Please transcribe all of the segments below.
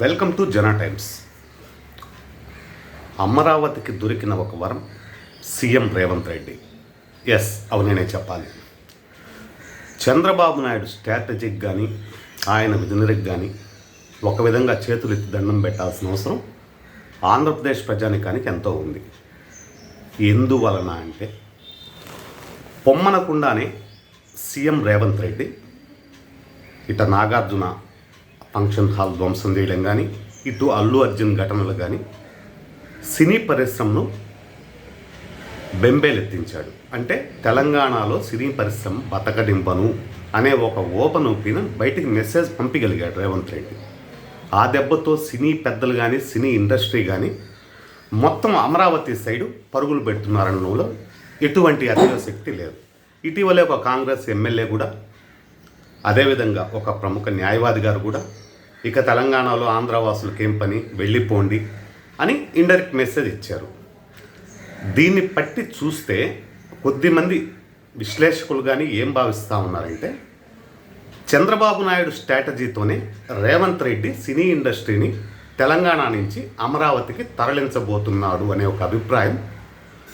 Welcome to జనా times. అమరావతికి దొరికిన ఒక వరం సీఎం రేవంత్ రెడ్డి. ఎస్ అవుననే చెప్పాలి. చంద్రబాబు నాయుడు స్ట్రాటజిక్ కానీ ఆయన విజనరీకి కానీ ఒక విధంగా చేతులెత్తి దండం పెట్టాల్సిన అవసరం ఆంధ్రప్రదేశ్ ప్రజానికానికి ఎంతో ఉంది. ఎందువలన అంటే పొమ్మనకుండానే సీఎం రేవంత్ రెడ్డి ఇట నాగార్జున ఫంక్షన్ హాల్ ధ్వంసం చేయడం కానీ ఇటు అల్లు అర్జున్ ఘటనలు కానీ సినీ పరిశ్రమను బెంబేలెత్తించాడు. అంటే తెలంగాణలో సినీ పరిశ్రమ బతకడింపను అనే ఒక ఓపెన్ ఒపీనియన్ బయటికి మెసేజ్ పంపగలిగాడు రేవంత్ రెడ్డి. ఆ దెబ్బతో సినీ పెద్దలు కానీ సినీ ఇండస్ట్రీ కానీ మొత్తం అమరావతి సైడు పరుగులు పెడుతున్నారనడంలో ఎటువంటి శక్తి లేదు. ఇటీవలే ఒక కాంగ్రెస్ ఎమ్మెల్యే కూడా అదేవిధంగా ఒక ప్రముఖ న్యాయవాది గారు కూడా ఇక తెలంగాణలో ఆంధ్రవాసులకు ఏం పని? వెళ్ళిపోండి అని ఇండైరెక్ట్ మెసేజ్ ఇచ్చారు. దీన్ని పట్టి చూస్తే కొద్దిమంది విశ్లేషకులు కానీ ఏం భావిస్తూ ఉన్నారంటే చంద్రబాబు నాయుడు స్ట్రాటజీతోనే రేవంత్ రెడ్డి సినీ ఇండస్ట్రీని తెలంగాణ నుంచి అమరావతికి తరలించబోతున్నాడు అనే ఒక అభిప్రాయం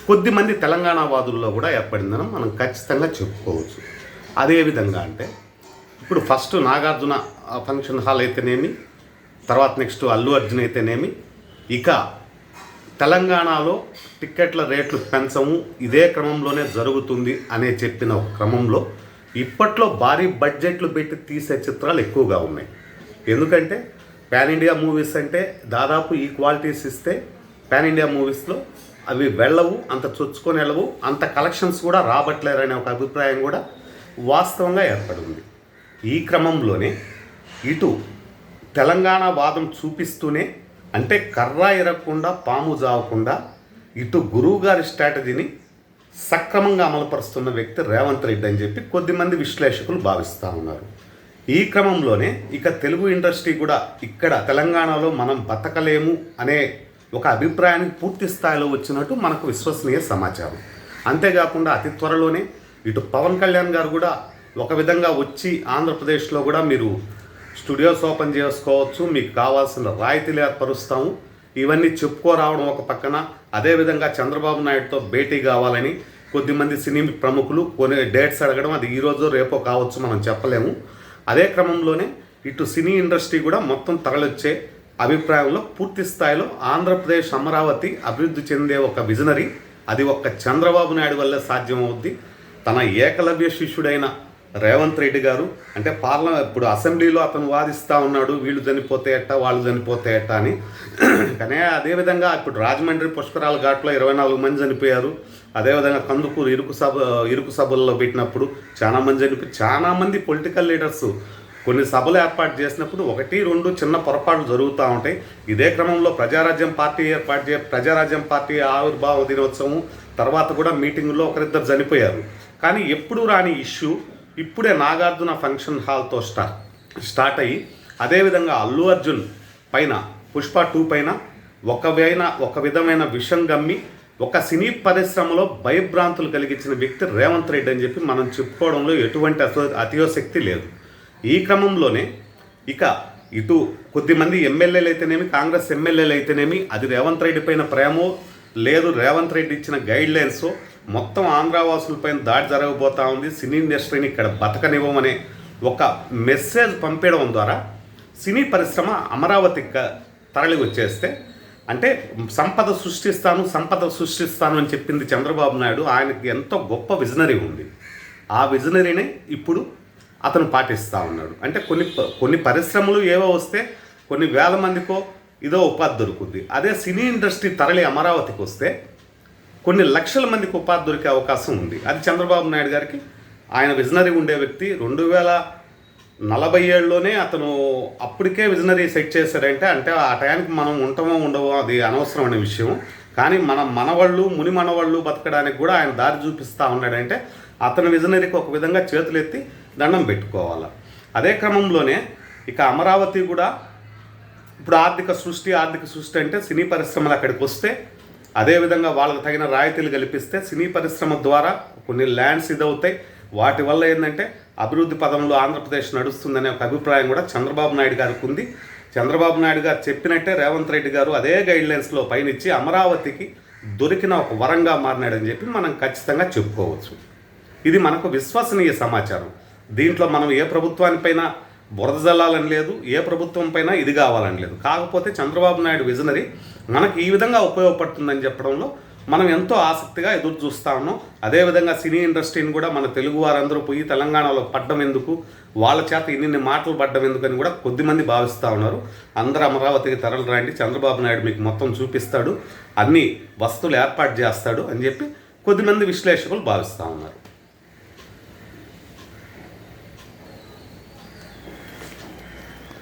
కొద్దిమంది తెలంగాణ వాదుల్లో కూడా ఏర్పడిందని మనం ఖచ్చితంగా చెప్పుకోవచ్చు. అదేవిధంగా అంటే ఇప్పుడు ఫస్ట్ నాగార్జున ఫంక్షన్ హాల్ అయితేనేమి తర్వాత నెక్స్ట్ అల్లు అర్జున్ అయితేనేమి ఇక తెలంగాణలో టిక్కెట్ల రేట్లు పెంచము ఇదే క్రమంలోనే జరుగుతుంది అనే చెప్పిన ఒక క్రమంలో ఇప్పట్లో భారీ బడ్జెట్లు పెట్టి తీసే చిత్రాలు ఎక్కువగా ఉన్నాయి. ఎందుకంటే పాన్ ఇండియా మూవీస్ అంటే దాదాపు ఈ క్వాలిటీస్ ఇస్తే పాన్ ఇండియా మూవీస్లో అవి వెళ్ళవు అంత చొచ్చుకొని వెళ్ళవు అంత కలెక్షన్స్ కూడా రాబట్టలేరనే ఒక అభిప్రాయం కూడా వాస్తవంగా ఏర్పడింది ఈ క్రమంలోనే ఇటు తెలంగాణ వాదం చూపిస్తూనే అంటే కర్ర ఎరగకుండా పాము జావకుండా ఇటు గురువు గారి స్ట్రాటజీని సక్రమంగా అమలుపరుస్తున్న వ్యక్తి రేవంత్ రెడ్డి అని చెప్పి కొద్దిమంది విశ్లేషకులు భావిస్తూ ఉన్నారు. ఈ క్రమంలోనే ఇక తెలుగు ఇండస్ట్రీ కూడా ఇక్కడ తెలంగాణలో మనం బతకలేము అనే ఒక అభిప్రాయానికి పూర్తి స్థాయిలో వచ్చినట్టు మనకు విశ్వసనీయ సమాచారం. అంతేకాకుండా అతి త్వరలోనే ఇటు పవన్ కళ్యాణ్ గారు కూడా ఒక విధంగా వచ్చి ఆంధ్రప్రదేశ్లో కూడా మీరు స్టూడియోస్ ఓపెన్ చేసుకోవచ్చు మీకు కావాల్సిన రాయితీలు ఏర్పరుస్తాము. ఇవన్నీ చెప్పుకోరావడం ఒక పక్కన. అదేవిధంగా చంద్రబాబు నాయుడుతో భేటీ కావాలని కొద్దిమంది సినీ ప్రముఖులు కొన్ని డేట్స్ అడగడం అది ఈరోజు రేపో కావచ్చు మనం చెప్పలేము. అదే క్రమంలోనే ఇటు సినీ ఇండస్ట్రీ కూడా మొత్తం తరలొచ్చే అభిప్రాయంలో పూర్తి స్థాయిలో ఆంధ్రప్రదేశ్ అమరావతి అభివృద్ధి చెందే ఒక విజనరీ. అది ఒక్క చంద్రబాబు నాయుడు వల్లే సాధ్యమవుద్ది. తన ఏకలవ్య శిష్యుడైన రేవంత్ రెడ్డి గారు అంటే పార్లమెంట్ ఇప్పుడు అసెంబ్లీలో అతను వాదిస్తూ ఉన్నాడు వీళ్ళు చనిపోతే ఎట్ట వాళ్ళు చనిపోతే ఎట్ట అని. కానీ అదేవిధంగా ఇప్పుడు రాజమండ్రి పుష్కరాల ఘాట్లో ఇరవై నాలుగు మంది చనిపోయారు. అదేవిధంగా కందుకూరు ఇరుకు సభ ఇరుకు సభల్లో పెట్టినప్పుడు చాలా మంది చనిపోయి చాలా మంది పొలిటికల్ లీడర్స్ కొన్ని సభలు ఏర్పాటు చేసినప్పుడు ఒకటి రెండు చిన్న పొరపాట్లు జరుగుతూ ఉంటాయి. ఇదే క్రమంలో ప్రజారాజ్యం పార్టీ ఏర్పాటు చే ప్రజారాజ్యం పార్టీ ఆవిర్భావ దినోత్సవం తర్వాత కూడా మీటింగుల్లో ఒకరిద్దరు చనిపోయారు. కానీ ఎప్పుడు రాని ఇష్యూ ఇప్పుడే నాగార్జున ఫంక్షన్ హాల్తో స్టార్ట్ స్టార్ట్ అయ్యి అదేవిధంగా అల్లు అర్జున్ పైన పుష్ప టూ పైన ఒక వేన ఒక విధమైన విషం గమ్మి ఒక సినీ పరిశ్రమలో భయభ్రాంతులు కలిగించిన వ్యక్తి రేవంత్ రెడ్డి అని చెప్పి మనం చెప్పుకోవడంలో ఎటువంటి అసో అతియోశక్తి లేదు. ఈ క్రమంలోనే ఇక ఇటు కొద్దిమంది ఎమ్మెల్యేలు అయితేనేమి కాంగ్రెస్ ఎమ్మెల్యేలు అయితేనేమి అది రేవంత్ రెడ్డి పైన ప్రేమో లేదు రేవంత్ రెడ్డి ఇచ్చిన గైడ్ లైన్స్ మొత్తం ఆంధ్రావాసులపైన దాడి జరగబోతా ఉంది. సినీ ఇండస్ట్రీని ఇక్కడ బతకనివ్వమనే ఒక మెసేజ్ పంపించడం ద్వారా సినీ పరిశ్రమ అమరావతికి తరలి వచ్చేస్తే అంటే సంపద సృష్టిస్తాను సంపద సృష్టిస్తాను అని చెప్పింది చంద్రబాబు నాయుడు. ఆయనకి ఎంతో గొప్ప విజనరీ ఉంది. ఆ విజనరీనే ఇప్పుడు అతను పాటిస్తూ ఉన్నాడు. అంటే కొన్ని ప- కొన్ని పరిశ్రమలు ఏవో వస్తే కొన్ని వేల మందికో ఇదో ఉపాధి దొరుకుద్ది. అదే సినీ ఇండస్ట్రీ తరలి అమరావతికి వస్తే కొన్ని లక్షల మందికి ఉపాధి దొరికే అవకాశం ఉంది. అది చంద్రబాబు నాయుడు గారికి. ఆయన విజనరీ ఉండే వ్యక్తి రెండు వేల నలభై ఏళ్ళలోనే అతను అప్పటికే విజనరీ సెట్ చేశారంటే అంటే ఆ టయానికి మనం ఉంటామో ఉండవో అది అనవసరమైన విషయం. కానీ మన మనవాళ్ళు ముని మనవాళ్ళు బతకడానికి కూడా ఆయన దారి చూపిస్తూ ఉన్నాడంటే అతని విజనరీకి ఒక విధంగా చేతులెత్తి దండం పెట్టుకోవాలి. అదే క్రమంలోనే ఇక అమరావతి కూడా ఇప్పుడు ఆర్థిక సృష్టి ఆర్థిక సృష్టి అంటే సినీ పరిశ్రమలు అక్కడికి వస్తే అదేవిధంగా వాళ్ళకు తగిన రాయితీలు కల్పిస్తే సినీ పరిశ్రమ ద్వారా కొన్ని ల్యాండ్స్ ఇదవుతాయి. వాటి వల్ల ఏంటంటే అభివృద్ధి పదంలో ఆంధ్రప్రదేశ్ నడుస్తుందనే ఒక అభిప్రాయం కూడా చంద్రబాబు నాయుడు గారికి ఉంది. చంద్రబాబు నాయుడు గారు చెప్పినట్టే రేవంత్ రెడ్డి గారు అదే గైడ్లైన్స్లో పయనిచ్చి అమరావతికి దొరికిన ఒక వరంగా మారినాడని చెప్పి మనం ఖచ్చితంగా చెప్పుకోవచ్చు. ఇది మనకు విశ్వసనీయ సమాచారం. దీంట్లో మనం ఏ ప్రభుత్వానిపైన బురద జల్లాలని లేదు ఏ ప్రభుత్వం పైన ఇది కావాలని లేదు. కాకపోతే చంద్రబాబు నాయుడు విజనరీ మనకి ఈ విధంగా ఉపయోగపడుతుందని చెప్పడంలో మనం ఎంతో ఆసక్తిగా ఎదురు చూస్తా ఉన్నాం. అదేవిధంగా సినీ ఇండస్ట్రీని కూడా మన తెలుగు వారందరూ పోయి తెలంగాణలో పడ్డం ఎందుకు? వాళ్ళ చేత ఇన్ని మాటలు పడ్డం ఎందుకు అని కూడా కొద్దిమంది భావిస్తూ ఉన్నారు. అందరూ అమరావతికి తరలి రాయండి చంద్రబాబు నాయుడు మీకు మొత్తం చూపిస్తాడు. అన్ని వస్తువులు ఏర్పాటు చేస్తాడు అని చెప్పి కొద్దిమంది విశ్లేషకులు భావిస్తూ ఉన్నారు.